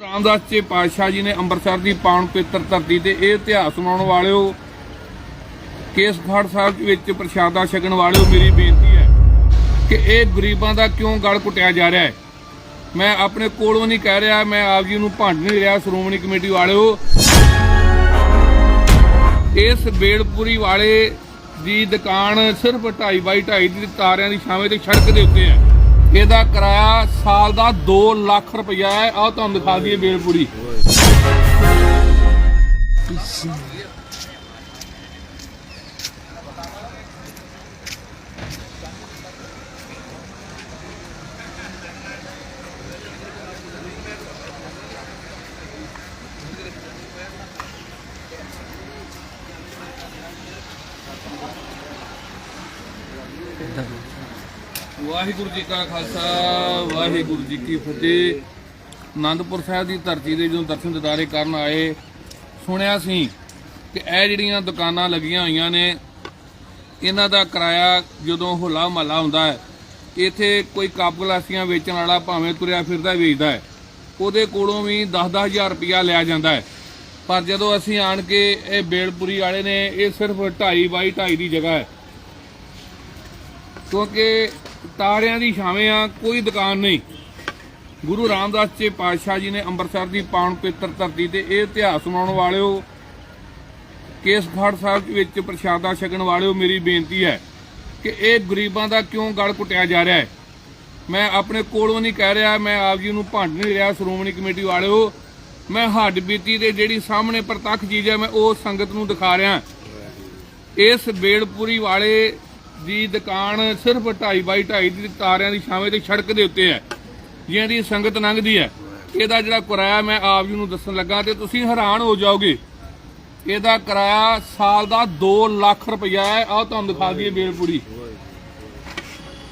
ਰਾਮਦਾਸ ਜੀ, ਪਾਤਸ਼ਾਹ ਜੀ ਨੇ ਅੰਮ੍ਰਿਤਸਰ ਦੀ ਪਾਵਨ ਪਵਿੱਤਰ ਧਰਤੀ ਤੇ ਇਹ ਇਤਿਹਾਸ ਸੁਣਾਉਣ ਵਾਲਿਓ ਕੇਸਗੜ੍ਹ ਸਾਹਿਬ ਵਿੱਚ ਪ੍ਰਸ਼ਾਦਾ ਛਕਣ ਵਾਲਿਓ, ਮੇਰੀ ਬੇਨਤੀ ਹੈ ਕਿ ਇਹ ਗਰੀਬਾਂ ਦਾ ਕਿਉਂ ਗਲ ਕੁੱਟਿਆ ਜਾ ਰਿਹਾ ਹੈ? ਮੈਂ ਆਪਣੇ ਕੋਲੋਂ ਨਹੀਂ ਕਹਿ ਰਿਹਾ, ਮੈਂ ਆਪ ਜੀ ਨੂੰ ਭੰਡ ਨਹੀਂ ਰਿਹਾ, ਸ਼੍ਰੋਮਣੀ ਕਮੇਟੀ ਵਾਲਿਓ। ਇਸ ਬੇੜਪੁਰੀ ਵਾਲੇ ਦੀ ਦੁਕਾਨ ਸਿਰਫ 2.5 ਬਾਈ 2.5 ਦੀ ਤਾਰਿਆਂ ਦੀ ਛਾਵੇਂ ਤੇ ਸੜਕ ਦੇ ਉੱਤੇ ਹੈ। ਇਹਦਾ ਕਿਰਾਇਆ ਸਾਲ ਦਾ 2 ਲੱਖ ਰੁਪਇਆ ਹੈ। ਆਹ ਤੁਹਾਨੂੰ ਦਿਖਾ ਦਈਏ ਬੇੜਪੁਰੀ ਵਾਹਿਗੁਰੂ ਜੀ ਕਾ ਖਾਲਸਾ, ਵਾਹਿਗੁਰੂ ਜੀ ਕੀ ਫਤਿਹ। ਆਨੰਦਪੁਰ ਸਾਹਿਬ ਦੀ ਧਰਤੀ ਦੇ ਜਦੋਂ ਦਰਸ਼ਨ ਦਿਦਾਰੇ ਕਰਨ ਆਏ, ਸੁਣਿਆ ਸੀ ਕਿ ਇਹ ਜਿਹੜੀਆਂ ਦੁਕਾਨਾਂ ਲੱਗੀਆਂ ਹੋਈਆਂ ਨੇ, ਇਹਨਾਂ ਦਾ ਕਿਰਾਇਆ ਜਦੋਂ ਹੋਲਾ ਮਹੱਲਾ ਹੁੰਦਾ ਹੈ, ਇੱਥੇ ਕੋਈ ਕੱਪ ਗਲਾਸੀਆਂ ਵੇਚਣ ਵਾਲਾ ਭਾਵੇਂ ਤੁਰਿਆ ਫਿਰਦਾ ਵੇਚਦਾ ਹੈ, ਉਹਦੇ ਕੋਲੋਂ ਵੀ 10-10000 ਰੁਪਇਆ ਲਿਆ ਜਾਂਦਾ ਹੈ। ਪਰ ਜਦੋਂ ਅਸੀਂ ਆਣ ਕੇ ਇਹ ਬੇਲਪੁਰੀ ਵਾਲੇ ਨੇ, ਇਹ ਸਿਰਫ 2.5 ਬਾਈ 2.5 ਦੀ ਜਗ੍ਹਾ ਹੈ। ਕਿਉਂਕਿ ਤਾਰਿਆਂ ਦੀ ਛਾਵੇਂ ਆ, ਕੋਈ ਦੁਕਾਨ ਨਹੀਂ। ਗੁਰੂ ਰਾਮਦਾਸ ਜੀ ਪਾਤਸ਼ਾਹ ਜੀ ਨੇ ਅੰਮ੍ਰਿਤਸਰ ਦੀ ਪਾਵਨ ਪਵਿੱਤਰ ਧਰਤੀ ਤੇ ਇਹ ਇਤਿਹਾਸ ਸੁਣਾਉਣ ਵਾਲਿਓ, ਕੇਸਗੜ੍ਹ ਸਾਹਿਬ ਵਿੱਚ ਪ੍ਰਸ਼ਾਦਾ ਛਕਣ ਵਾਲਿਓ, ਮੇਰੀ ਬੇਨਤੀ ਹੈ ਕਿ ਇਹ ਗਰੀਬਾਂ ਦਾ ਕਿਉਂ ਗਲ ਕੁੱਟਿਆ ਜਾ ਰਿਹਾ ਹੈ? ਮੈਂ ਆਪਣੇ ਕੋਲੋਂ ਨਹੀਂ ਕਹਿ ਰਿਹਾ, ਮੈਂ ਆਪ ਜੀ ਨੂੰ ਭੰਡ ਨਹੀਂ ਰਿਹਾ, ਸ਼੍ਰੋਮਣੀ ਕਮੇਟੀ ਵਾਲਿਓ। ਮੈਂ ਹੱਡ ਬੀਤੀ ਦੇ ਜਿਹੜੀ ਸਾਹਮਣੇ ਪ੍ਰਤੱਖ ਚੀਜ਼ ਹੈ, ਮੈਂ ਉਹ ਸੰਗਤ ਨੂੰ ਦਿਖਾ ਰਿਹਾ। ਇਸ ਬੇੜਪੁਰੀ ਵਾਲੇ ਦੀ ਦੁਕਾਨ ਸਿਰਫ 2.5 ਬਾਈ 2.5 ਦੀ ਤਾਰਿਆਂ ਦੀ ਛਾਵੇਂ ਤੇ ਸੜਕ ਦੇ ਉੱਤੇ ਹੈ। ਜਿਹਦੀ ਸੰਗਤ ਲੰਘਦੀ ਹੈ। ਇਹਦਾ ਜਿਹੜਾ ਕਿਰਾਇਆ ਮੈਂ ਆਪ ਜੀ ਨੂੰ ਦੱਸਣ ਲੱਗਾ ਤੇ ਤੁਸੀਂ ਹੈਰਾਨ ਹੋ ਜਾਓਗੇ। ਇਹਦਾ ਕਿਰਾਇਆ ਸਾਲ ਦਾ 2 ਲੱਖ ਰੁਪਇਆ ਹੈ। ਆਹ ਤੁਹਾਨੂੰ ਦਿਖਾ ਦਈਏ ਬੇੜਪੁਰੀ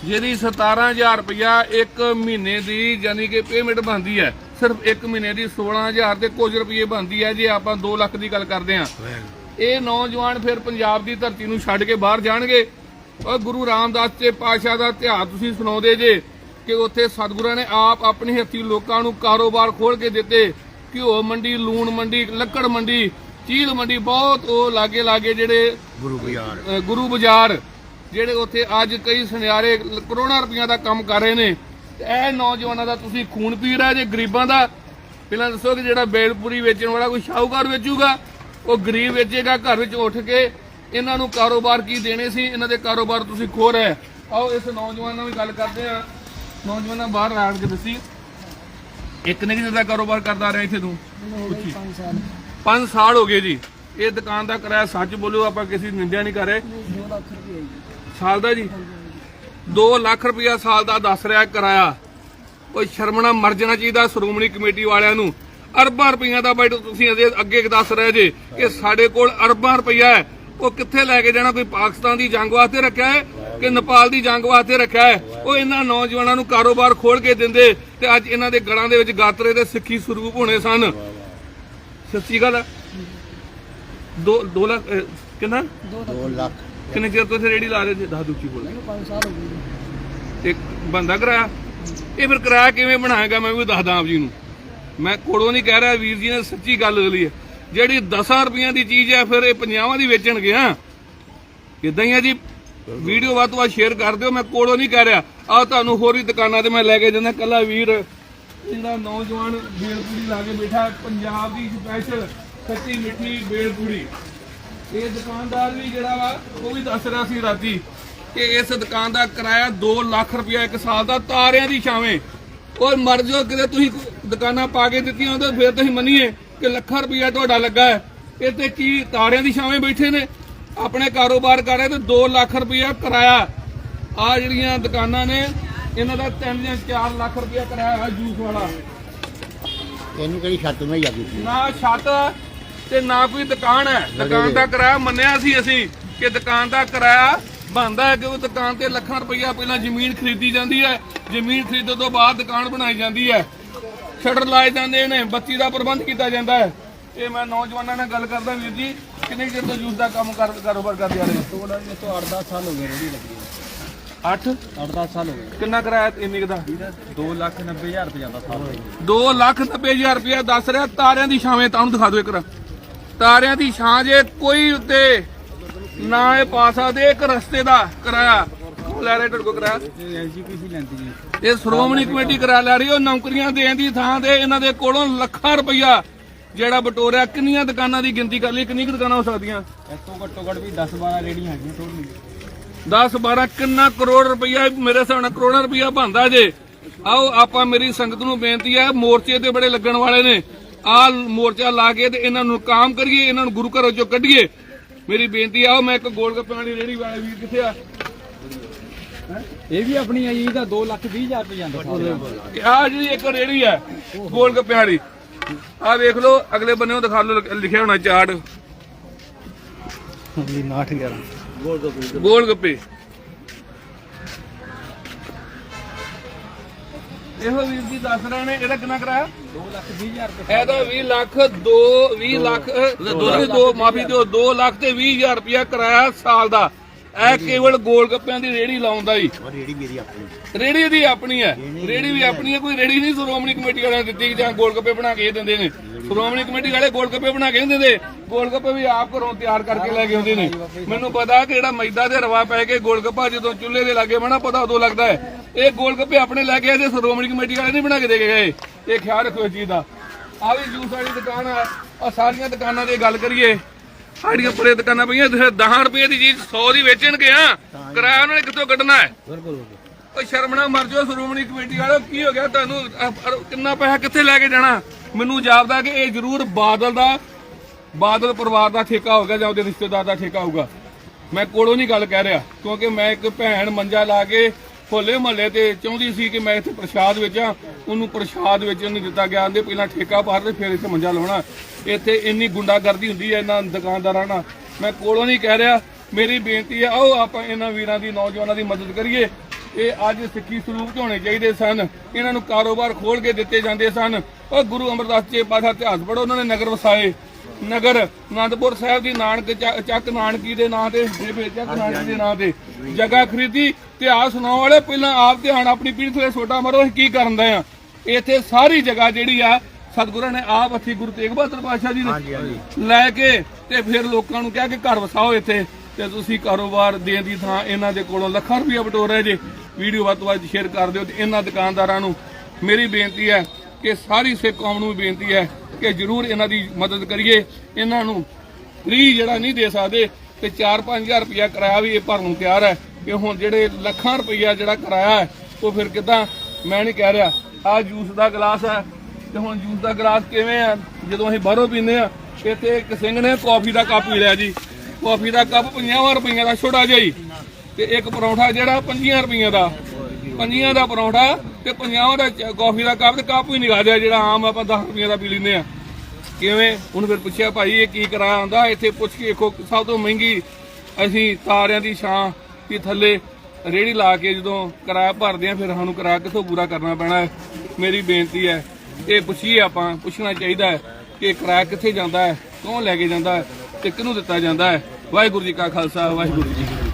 ਜਿਹਦੀ 17000 ਰੁਪਇਆ ਇੱਕ ਮਹੀਨੇ ਦੀ ਯਾਨੀ ਕਿ ਪੇਮੈਂਟ ਬਣਦੀ ਹੈ। ਸਿਰਫ ਇੱਕ ਮਹੀਨੇ ਦੀ 16000 ਤੇ ਕੁਝ ਰੁਪਏ ਬਣਦੀ ਹੈ ਜੇ ਆਪਾਂ 2 ਲੱਖ ਦੀ ਗੱਲ ਕਰਦੇ ਹਾਂ। ਇਹ ਨੌਜਵਾਨ ਫਿਰ ਪੰਜਾਬ ਦੀ ਧਰਤੀ ਨੂੰ ਛੱਡ ਕੇ ਬਾਹਰ ਜਾਣਗੇ। ਔਰ ਗੁਰੂ ਰਾਮਦਾਸ ਜੀ ਪਾਤਸ਼ਾਹ ਦਾ ਇਤਿਹਾਸ ਤੁਸੀਂ ਸੁਣਾਉਂਦੇ ਜੇ ਕਿ ਉੱਥੇ ਸਤਿਗੁਰਾਂ ਨੇ ਆਪ ਆਪਣੇ ਹੱਥੀਂ ਲੋਕਾਂ ਨੂੰ ਕਾਰੋਬਾਰ ਖੋਲ ਕੇ ਦਿੱਤੇ। ਘਿਓ ਮੰਡੀ ਲੂਣ ਮੰਡੀ ਲੱਕੜ ਮੰਡੀ ਚੀਲ ਮੰਡੀ ਬਹੁਤ ਉਹ ਲਾਗੇ ਲਾਗੇ ਜਿਹੜੇ ਗੁਰੂ ਬਾਜ਼ਾਰ। ਗੁਰੂ ਬਾਜ਼ਾਰ ਜਿਹੜੇ ਉੱਥੇ ਅੱਜ ਕਈ ਸੁਨਿਆਰੇ ਕਰੋੜਾਂ ਰੁਪਈਆ ਦਾ ਕੰਮ ਕਰ ਰਹੇ ਨੇ। ਤੇ ਇਹ ਨੌਜਵਾਨਾਂ ਦਾ ਤੁਸੀਂ ਖੂਨ ਪੀ ਰਹੇ ਜੇ ਗਰੀਬਾਂ ਦਾ? ਪਹਿਲਾਂ ਦੱਸੋ ਕਿ ਜਿਹੜਾ ਬੇਲਪੁਰੀ ਵੇਚਣ ਵਾਲਾ ਕੋਈ ਸ਼ਾਹੂਕਾਰ ਵੇਚੂਗਾ? ਉਹ ਗਰੀਬ ਵੇਚੇਗਾ ਘਰ ਵਿੱਚ ਉੱਠ ਕੇ ਇਹਨਾਂ ਨੂੰ ਕਾਰੋਬਾਰ ਕੀ ਦੇਣੇ ਸੀ ਇਹਨਾਂ ਦੇ ਕਾਰੋਬਾਰ ਤੁਸੀਂ ਖੋ ਰਹੇ। ਆਓ ਇਸ ਨੌਜਵਾਨ ਨਾਲ ਵੀ ਗੱਲ ਕਰਦੇ ਆ ਨੌਜਵਾਨਾਂ ਬਾਹਰ ਆਣ ਕੇ ਦੱਸੀ ਇੱਕ ਨੇ ਕਿਹਦਾ ਕਾਰੋਬਾਰ ਕਰਦਾ ਰਿਹਾ ਇੱਥੇ ਤੂੰ? ਪੁੱਛੀ। 5 ਸਾਲ। ਹੋ ਗਏ ਜੀ। ਇਹ ਦੁਕਾਨ ਦਾ ਕਿਰਾਇਆ ਸੱਚ ਬੋਲੋ ਆਪਾਂ ਕਿਸੇ ਨਿੰਦਿਆ ਨਹੀਂ ਕਰ ਰਹੇ। ਸਾਲ ਦਾ ਜੀ? 2 ਲੱਖ ਰੁਪਇਆ ਸਾਲ ਦਾ ਦੱਸ ਰਿਹਾ ਕਿਰਾਇਆ। ਕੋਈ ਸ਼ਰਮਣਾ ਮਰ ਜਾਣਾ ਚਾਹੀਦਾ ਸ਼੍ਰੋਮਣੀ ਕਮੇਟੀ ਵਾਲਿਆਂ ਨੂੰ। ਅਰਬਾਂ ਰੁਪਈਆ ਦਾ ਬੈਠ ਤੁਸੀਂ ਅਜੇ ਅੱਗੇ ਦੱਸ ਰਹੇ ਜੇ ਕਿ ਸਾਡੇ ਕੋਲ ਅਰਬਾਂ ਰੁਪਈਆ ਹੈ। ਉਹ ਕਿੱਥੇ ਲੈ ਕੇ ਜਾਣਾ? ਕੋਈ ਪਾਕਿਸਤਾਨ ਦੀ ਜੰਗ ਵਾਸਤੇ ਰੱਖਿਆ ਹੈ ਕਿ ਨੇਪਾਲ ਦੀ ਜੰਗ ਵਾਸਤੇ ਰੱਖਿਆ ਹੈ? ਉਹ ਇਹਨਾਂ ਨੌਜਵਾਨਾਂ ਨੂੰ ਕਾਰੋਬਾਰ ਖੋਲ ਕੇ ਦਿੰਦੇ ਤੇ ਅੱਜ ਇਹਨਾਂ ਦੇ ਗਲਾਂ ਦੇ ਵਿੱਚ ਗਾਤਰੇ ਤੇ ਸਿੱਖੀ ਸਰੂਪ ਹੋਣੇ ਸਨ। ਸੱਚੀ ਗੱਲ ਹੈ 2 2 ਲੱਖ ਕਿੰਨਾ? 2 ਲੱਖ। ਕਿੰਨੇ ਚਿਰ ਤੋਂ ਰੇੜੀ ਲਾ ਰਹੇ ਸੀ ਦੱਸ ਦੁੱਚੀ ਬੋਲ। ਪੰਜ ਸਾਲ ਹੋ ਗਏ ਤੇ ਬੰਦਾ ਕਰਾਇਆ? ਇਹ ਫਿਰ ਕਿਰਾਇਆ ਕਿਵੇਂ ਬਣਾਏਗਾ? ਮੈਂ ਵੀ ਦੱਸਦਾ ਆਪ ਜੀ ਨੂੰ। ਮੈਂ ਕੋਲੋਂ ਨਹੀਂ ਕਹਿ ਰਿਹਾ ਵੀਰ ਜੀ ਨੇ ਸੱਚੀ ਗੱਲ ਹੈ। ਜਿਹੜੀ 10 ਰੁਪਈਆਂ ਦੀ ਚੀਜ਼ ਹੈ ਫਿਰ ਇਹ 50 ਦੀ ਵੇਚਣਗੇ, ਹਾਂ। ਇਦਾਂ ਹੀ ਆ ਜੀ? ਵੀਡੀਓ ਵੱਧ ਤੋਂ ਵੱਧ ਸ਼ੇਅਰ ਕਰ ਦਿਓ, ਮੈਂ ਕੋਲੋਂ ਨਹੀਂ ਕਹਿ ਰਿਹਾ। ਆ ਤੁਹਾਨੂੰ ਹੋਰ ਵੀ ਦੁਕਾਨਾਂ ਤੇ ਮੈਂ ਲੈ ਕੇ ਜਾਂਦਾ, ਕੱਲਾ ਵੀਰ, ਜਿਹੜਾ ਨੌਜਵਾਨ ਬੇਲਪੂੜੀ ਲਾ ਕੇ ਬੈਠਾ, ਪੰਜਾਬ ਦੀ ਸਪੈਸ਼ਲ ਖੱਟੀ ਮਿੱਠੀ ਬੇਲਪੂੜੀ। ਇਹ ਦੁਕਾਨਦਾਰ ਵੀ ਜਿਹੜਾ ਵਾ, ਉਹ ਵੀ ਦੱਸ ਰਿਹਾ ਸੀ ਰਾਤੀ ਕਿ ਇਸ ਦੁਕਾਨ ਦਾ ਕਿਰਾਇਆ 2 ਲੱਖ ਰੁਪਇਆ ਇੱਕ ਸਾਲ ਦਾ, ਤਾਰਿਆਂ ਦੀ ਛਾਵੇਂ। ਔਰ ਮਰ ਜਾਓ, ਕਿਤੇ ਤੁਸੀਂ ਦੁਕਾਨਾਂ ਪਾ ਕੇ ਦਿੱਤੀਆਂ ਹੁੰਦੇ ਫਿਰ ਤੁਸੀਂ ਮੰਨੀਏ। ਕਿ ਲੱਖਾਂ ਰੁਪਇਆ ਤੁਹਾਡਾ ਲੱਗਾ ਹੈ। ਇਹ ਤੇ ਕੀ ਤਾਰਿਆਂ ਦੀ ਛਾਵੇਂ ਬੈਠੇ ਨੇ। ਆਪਣੇ ਕਾਰੋਬਾਰ ਕਰ ਰਹੇ ਤੇ 2 ਲੱਖ ਰੁਪਇਆ ਕਿਰਾਇਆ। ਆ ਜਿਹੜੀਆਂ ਦੁਕਾਨਾਂ ਨੇ ਇਹਨਾਂ ਦਾ 3 ਜਾਂ 4 ਲੱਖ ਰੁਪਇਆ ਕਿਰਾਇਆ ਹੈ ਜੂਸ ਵਾਲਾ। ਇਹਨੂੰ ਕਿਹੜੀ ਛੱਤ ਨਹੀਂ ਲੱਗੀ ਸੀ ਨਾ ਛੱਤ ਤੇ ਨਾ ਕੋਈ ਦੁਕਾਨ ਹੈ। ਦੁਕਾਨ ਦਾ ਕਿਰਾਇਆ ਮੰਨਿਆ ਸੀ ਅਸੀਂ ਕਿ ਦੁਕਾਨ ਦਾ ਕਿਰਾਇਆ ਬਣਦਾ ਹੈ ਕਿ ਉਹ ਦੁਕਾਨ ਤੇ ਲੱਖਾਂ ਰੁਪਈਆ ਪਹਿਲਾਂ ਜ਼ਮੀਨ ਖਰੀਦੀ ਜਾਂਦੀ ਹੈ। ਜ਼ਮੀਨ ਖਰੀਦਣ ਤੋਂ ਬਾਅਦ ਦੁਕਾਨ ਬਣਾਈ ਜਾਂਦੀ ਹੈ। ਸ਼ਟਰ ਲਾਏ ਜਾਂਦੇ ਨੇ ਬੱਤੀ ਦਾ ਪ੍ਰਬੰਧ ਕੀਤਾ ਜਾਂਦਾ ਹੈ। ਇਹ ਮੈਂ ਨੌਜਵਾਨਾਂ ਨਾਲ ਗੱਲ ਕਰਦਾ ਵੀਰ ਜੀ ਕਿੰਨੇ ਚਿਰ ਤੋਂ ਜੂਸ ਦਾ ਕੰਮ ਕਰ ਕਾਰੋਬਾਰ ਕਰਦੇ ਆ ਰਹੇ? ਥੋੜਾ ਜਿਹਾ ਤੋਂ 8-10 ਸਾਲ ਹੋ ਗਏ ਰੇੜੀ ਲੱਗੀ 8 8-10 ਸਾਲ ਹੋ ਗਏ। ਕਿੰਨਾ ਕਰਾਇਆ ਇੰਨੀ ਦਾ? 2 ਲੱਖ 90 ਹਜ਼ਾਰ ਰੁਪਏ ਜਾਂਦਾ ਸਾਲ 2 ਲੱਖ 90 ਹਜ਼ਾਰ ਰੁਪਇਆ ਦੱਸ ਰਿਹਾ ਤਾਰਿਆਂ ਦੀ ਛਾਵੇਂ ਤੁਹਾਨੂੰ ਦਿਖਾ ਦਿਓ ਇੱਕ ਤਾਰਿਆਂ ਦੀ ਛਾਂ ਜੇ ਕੋਈ ਉੱਤੇ ਨਾ ਇਹ ਪਾ ਸਕਦੇ ਇੱਕ ਰਸਤੇ ਦਾ ਕਿਰਾਇਆ। ਲੈ ਰਹੇ ਤੁਹਾਡੇ ਇਹ ਐਜੀਪੀਸੀ ਲੈਂਦੀ ਜੀ ਇਹ ਸ਼੍ਰੋਮਣੀ ਕਮੇਟੀ ਕਰਾ ਲੈ ਰਹੀ ਉਹ ਨੌਕਰੀਆਂ ਦੇਣ ਦੀ ਥਾਂ ਤੇ ਇਹਨਾਂ ਦੇ ਕੋਲੋਂ ਲੱਖਾਂ ਰੁਪਈਆ ਜਿਹੜਾ ਬਟੋਰਿਆ ਕਿੰਨੀਆਂ ਦੁਕਾਨਾਂ ਦੀ ਗਿਣਤੀ ਕਰ ਲਈ ਕਿੰਨੀ ਕੁ ਦੁਕਾਨਾਂ ਹੋ ਸਕਦੀਆਂ? ਇਸ ਤੋਂ ਘੱਟੋ ਘੱਟ ਵੀ 10-12 ਰੇੜੀਆਂ ਹੈਗੀਆਂ ਟੋਟਲੀ। 10 12 ਕਿੰਨਾ ਕਰੋੜ ਰੁਪਈਆ ਮੇਰੇ ਹਿਸਾਬ ਨਾਲ ਕਰੋੜਾਂ ਰੁਪਈਆ ਬਣਦਾ ਜੇ। ਆਓ ਆਪਾਂ ਮੇਰੀ ਸੰਗਤ ਨੂੰ ਬੇਨਤੀ ਹੈ ਮੋਰਚੇ ਤੇ ਬੜੇ ਲੱਗਣ ਵਾਲੇ ਨੇ। ਆਹ ਮੋਰਚਾ ਲਾ ਕੇ ਤੇ ਇਹਨਾਂ ਨੂੰ ਕਾਮ ਕਰੀਏ ਇਹਨਾਂ ਨੂੰ ਗੁਰੂ ਘਰੋਂ ਚੋਂ ਕੱਢੀਏ। ਮੇਰੀ ਬੇਨਤੀ ਆਓ ਮੈਂ ਇੱਕ ਗੋਲ ਗੱਪੇ ਵਾਲੀ ਰੇੜੀ ਵਾਲੇ ਵੀਰ ਕਿੱਥੇ ਆ? ਇਹ ਵੀ ਆਪਣੀ ਆ ਜੀ ਇਹਦਾ 2 ਲੱਖ 20 ਹਜ਼ਾਰ ਰੁਪਏ ਜਾਂਦਾ ਆ ਜਿਹੜੀ ਇੱਕ ਰੇੜੀ ਹੈ ਗੋਲ ਗੱਪੇ ਵਾਲੀ ਆ ਵੇਖ ਲਓ ਅਗਲੇ ਬੰਨੇ ਦਿਖਾ ਲਓ ਲਿਖਿਆ ਹੋਣਾ ਚਾਰਟ। ਜੀ 911 ਗੋਲ ਗੱਪੇ ਇਹੋ ਵੀਰ ਜੀ ਦੱਸ ਰਹੇ ਨੇ ਇਹਦਾ ਕਿੰਨਾ ਕਰਾਇਆ? 2 ਲੱਖ 20 ਹਜ਼ਾਰ ਰੁਪਏ ਇਹਦਾ 20 ਲੱਖ 2 20 ਲੱਖ ਦੋ ਦੋ ਮਾਫੀ ਦਿਓ 2 ਲੱਖ ਤੇ 20 ਹਜ਼ਾਰ ਰੁਪਇਆ ਕਰਾਇਆ ਸਾਲ ਦਾ। ਇਹ ਕੇਵਲ ਗੋਲ ਗੱਪਿਆਂ ਦੀ ਰੇੜੀ ਲਾਉਂਦਾ ਹੀ। ਰੇੜੀ ਮੇਰੀ ਆਪਣੀ। ਰੇੜੀ ਦੀ ਆਪਣੀ ਹੈ। ਰੇੜੀ ਵੀ ਆਪਣੀ ਹੈ ਕੋਈ ਰੇੜੀ ਨਹੀਂ ਸ਼੍ਰੋਮਣੀ ਕਮੇਟੀ ਵਾਲਿਆਂ ਨੇ ਦਿੱਤੀ ਜਾਂ ਗੋਲ ਗੱਪੇ ਬਣਾ ਕੇ ਦਿੰਦੇ ਨੇ। ਸ਼੍ਰੋਮਣੀ ਕਮੇਟੀ ਵਾਲੇ ਗੋਲ ਗੱਪੇ ਬਣਾ ਕੇ ਨਹੀਂ ਦਿੰਦੇ। ਗੋਲ ਗੱਪੇ ਵੀ ਆਪ ਘਰੋਂ ਤਿਆਰ ਕਰਕੇ ਲੈ ਕੇ ਆਉਂਦੇ ਨੇ। ਮੈਨੂੰ ਪਤਾ ਕਿ ਜਿਹੜਾ ਮੈਦਾ ਦੇ ਰਵਾ ਪੈ ਕੇ ਗੋਲ ਗੱਪਾ ਜਦੋਂ ਚੁੱਲ੍ਹੇ ਦੇ ਲਾਗੇ ਬਣਾ ਪਤਾ ਉਦੋਂ ਲੱਗਦਾ ਹੈ। ਇਹ ਗੋਲ ਗੱਪੇ ਆਪਣੇ ਲੈ ਕੇ ਆਏ ਤੇ ਸ਼੍ਰੋਮਣੀ ਕਮੇਟੀ ਵਾਲੇ ਨਹੀਂ ਬਣਾ ਕੇ ਦੇ ਕੇ ਗਏ। ਇਹ ਖਿਆਲ ਰੱਖੋ ਇਸ ਚੀਜ਼ ਦਾ। ਆ ਵੀ ਜੂਸ ਵਾਲੀ ਦੁਕਾਨ ਆ ਆ ਸਾਰੀਆਂ ਦੁਕਾਨਾਂ ਦੀ ਗੱਲ ਕਰੀਏ। ਸਾਡੀਆਂ ਪਰੇ ਦੁਕਾਨਾਂ ਪਈਆਂ ਤੇ 10 ਰੁਪਏ ਦੀ ਚੀਜ਼ 100 ਦੀ ਵੇਚਣਗੇ ਆ ਕਿਰਾਇਆ ਉਹਨਾਂ ਨੇ ਕਿੱਥੋਂ ਕੱਢਣਾ ਹੈ? ਬਿਲਕੁਲ ਓ ਸ਼ਰਮ ਨਾ ਮਰ ਜਾਓ ਸ਼੍ਰੋਮਣੀ ਕਮੇਟੀ ਵਾਲੋ ਕੀ ਹੋ ਗਿਆ ਤੁਹਾਨੂੰ? ਅਹ, ਅਹ, ਕਿੰਨਾ ਪੈਸਾ ਕਿੱਥੇ ਲੈ ਕੇ ਜਾਣਾ? ਮੈਨੂੰ ਜਾਪਦਾ ਕਿ ਇਹ ਜ਼ਰੂਰ ਬਾਦਲ ਦਾ ਬਾਦਲ ਪਰਿਵਾਰ ਦਾ ਠੇਕਾ ਹੋਗਾ ਜਾਂ ਉਹਦੇ ਰਿਸ਼ਤੇਦਾਰ ਦਾ ਠੇਕਾ ਹੋਊਗਾ। ਮੈਂ ਕੋਲੋਂ ਨਹੀਂ ਗੱਲ ਕਹਿ ਰਿਹਾ ਕਿਉਂਕਿ ਮੈਂ ਇੱਕ ਭੈਣ ਮੰਜਾ ਲਾ ਕੇ ਹੋਲੇ ਮਹੱਲੇ ਤੇ ਚਾਹੁੰਦੀ ਸੀ ਕਿ ਮੈਂ ਇੱਥੇ ਪ੍ਰਸ਼ਾਦ ਵੇਚਾਂ, ਉਹਨੂੰ ਪ੍ਰਸ਼ਾਦ ਵੇਚਣ ਨਹੀਂ ਦਿੱਤਾ ਗਿਆ, ਆਂਦੇ ਪਹਿਲਾਂ ਠੇਕਾ ਭਰ ਤੇ ਫਿਰ ਇੱਥੇ ਮੰਜਾ ਲਾਉਣਾ। ਇੱਥੇ ਇੰਨੀ ਗੁੰਡਾਗਰਦੀ ਹੁੰਦੀ ਹੈ ਇਹਨਾਂ ਦੁਕਾਨਦਾਰਾਂ ਨਾਲ। ਮੈਂ ਕੋਲੋਂ ਨਹੀਂ ਕਹਿ ਰਿਹਾ, ਮੇਰੀ ਬੇਨਤੀ ਹੈ, ਆਓ ਆਪਾਂ ਇਹਨਾਂ ਵੀਰਾਂ ਦੀ, ਨੌਜਵਾਨਾਂ ਦੀ ਮਦਦ ਕਰੀਏ। ਇਹ ਅੱਜ ਸਿੱਖੀ ਸਰੂਪ 'ਚ ਹੋਣੇ ਚਾਹੀਦੇ ਸਨ। ਇਹਨਾਂ ਨੂੰ ਕਾਰੋਬਾਰ ਖੋਲ ਕੇ ਦਿੱਤੇ ਜਾਂਦੇ ਸਨ। ਉਹ ਗੁਰੂ ਅਮਰਦਾਸ ਜੀ ਪਾਸਾ ਇਤਿਹਾਸ ਪੜੋ ਉਹਨਾਂ ਨੇ ਨਗਰ ਵਸਾਏ। ਨਗਰ ਅਨੰਦਪੁਰ ਸਾਹਿਬ ਦੀ ਨਾਨਕ ਚੱਕ- ਨਾਨਕੀ ਦੇ ਨਾਂ ਤੇ ਬੇਬੇ ਚੱਕ ਨਾਨਕੀ ਦੇ ਨਾਂ ਤੇ ਜਗ੍ਹਾ ਖਰੀਦੀ ਇਤਿਹਾਸ ਸੁਣਾਉਣ ਵਾਲੇ ਪਹਿਲਾਂ ਆਪ ਧਿਆਨ ਆਪਣੀ ਪੀਠ ਥਲੇ ਛੋਟਾ ਮਾਰੋ ਅਸੀਂ ਕੀ ਕਰਨ ਦੇ ਆ? ਇੱਥੇ ਸਾਰੀ ਜਗ੍ਹਾ ਜਿਹੜੀ ਆ ਸਤਿਗੁਰਾਂ ਨੇ ਆਪ ਹੱਥੀ ਗੁਰੂ ਤੇਗ ਬਹਾਦਰ ਪਾਤਸ਼ਾਹ ਜੀ ਨੇ ਲੈ ਕੇ ਤੇ ਫਿਰ ਲੋਕਾਂ ਨੂੰ ਕਿਹਾ ਕਿ ਘਰ ਵਸਾਓ ਇੱਥੇ ਤੇ ਤੁਸੀਂ ਕਾਰੋਬਾਰ ਦੇਣ ਦੀ ਥਾਂ ਇਹਨਾਂ ਦੇ ਕੋਲੋਂ ਲੱਖਾਂ ਰੁਪਇਆ ਬਟੋਰ ਰਹੇ ਜੇ। ਵੀਡੀਓ ਵੱਧ ਤੋਂ ਵੱਧ ਸ਼ੇਅਰ ਕਰ ਦਿਓ ਤੇ ਇਹਨਾਂ ਦੁਕਾਨਦਾਰਾਂ ਨੂੰ ਮੇਰੀ ਬੇਨਤੀ ਹੈ ਕਿ ਸਾਰੀ ਸਿੱਖ ਕੌਮ ਨੂੰ ਵੀ ਬੇਨਤੀ ਹੈ ਕਿ ਜਰੂਰ ਇਹਨਾਂ ਦੀ ਮਦਦ ਕਰੀਏ। ਇਹਨਾਂ ਨੂੰ ਫ੍ਰੀ ਜਿਹੜਾ ਨਹੀਂ ਦੇ ਸਕਦੇ ਤੇ 4-5000 ਰੁਪਇਆ ਕਿਰਾਇਆ ਵੀ ਇਹ ਭਰਨ ਨੂੰ ਤਿਆਰ ਹੈ ਕਿ ਹੁਣ ਜਿਹੜੇ ਲੱਖਾਂ ਰੁਪਇਆ ਜਿਹੜਾ ਕਿਰਾਇਆ ਹੈ, ਉਹ ਫਿਰ ਕਿਦਾਂ? ਮੈਂ ਨਹੀਂ ਕਹਿ ਰਿਹਾ। ਆ ਜੂਸ ਦਾ ਗਲਾਸ ਹੈ ਤੇ ਹੁਣ ਜੂਸ ਦਾ ਗਲਾਸ ਕਿਵੇਂ ਆ ਜਦੋਂ ਅਸੀਂ ਬਾਹਰੋਂ ਪੀਂਦੇ ਆ ਇੱਥੇ ਇੱਕ ਸਿੰਘ ਨੇ ਕਾਫੀ ਦਾ ਕੱਪ ਪੀ ਲਿਆ ਜੀ। ਕਾਫੀ ਦਾ ਕੱਪ 50 ਰੁਪਈਆ ਦਾ ਛੋਟਾ ਜਿਹਾ ਹੀ। ਤੇ ਇੱਕ ਪਰੌਂਠਾ ਜਿਹੜਾ 25 ਰੁਪਈਆ ਦਾ। ਪੰਜੀਆਂ ਦਾ ਪਰੌਂਠਾ ਤੇ 50 ਦਾ ਚ- ਕਾਫੀ ਦਾ ਕੱਪ ਤੇ ਕੱਪ ਹੀ ਨਿਗਾ ਦਿਆ ਜਿਹੜਾ ਆਮ ਆਪਾਂ 10 ਰੁਪਈਆ ਦਾ ਪੀ ਲੈਂਦੇ ਆ ਕਿਵੇਂ? ਉਹਨੂੰ ਫਿਰ ਪੁੱਛਿਆ, ਭਾਈ, ਇਹ ਕੀ ਕਰਾਇਆ ਹੁੰਦਾ? ਇੱਥੇ ਪੁੱਛ ਕੇ ਦੇਖੋ ਸਭ ਤੋਂ ਮਹਿੰਗੀ ਅਸੀਂ ਤਾਰਿਆਂ ਦੀ ਛਾਂ ਦੀ ਥੱਲੇ ਰੇੜੀ ਲਾ ਕੇ ਜਦੋਂ ਕਿਰਾਇਆ ਭਰਦੇ ਆ ਫਿਰ ਸਾਨੂੰ ਕਿਰਾਇਆ ਕਿੱਥੋਂ ਪੂਰਾ ਕਰਨਾ ਪੈਣਾ ਹੈ? ਮੇਰੀ ਬੇਨਤੀ ਹੈ, ਇਹ ਪੁੱਛੀਏ ਆਪਾਂ, ਪੁੱਛਣਾ ਚਾਹੀਦਾ ਹੈ ਕਿ ਕਿਰਾਇਆ ਕਿੱਥੇ ਜਾਂਦਾ ਹੈ, ਕੌਣ ਲੈ ਕੇ ਜਾਂਦਾ ਹੈ ਤੇ ਕਿਹਨੂੰ ਦਿੱਤਾ ਜਾਂਦਾ ਹੈ? ਵਾਹਿਗੁਰੂ ਜੀ ਕਾ ਖਾਲਸਾ, ਵਾਹਿਗੁਰੂ ਜੀ ਕੀ ਫਤਿਹ।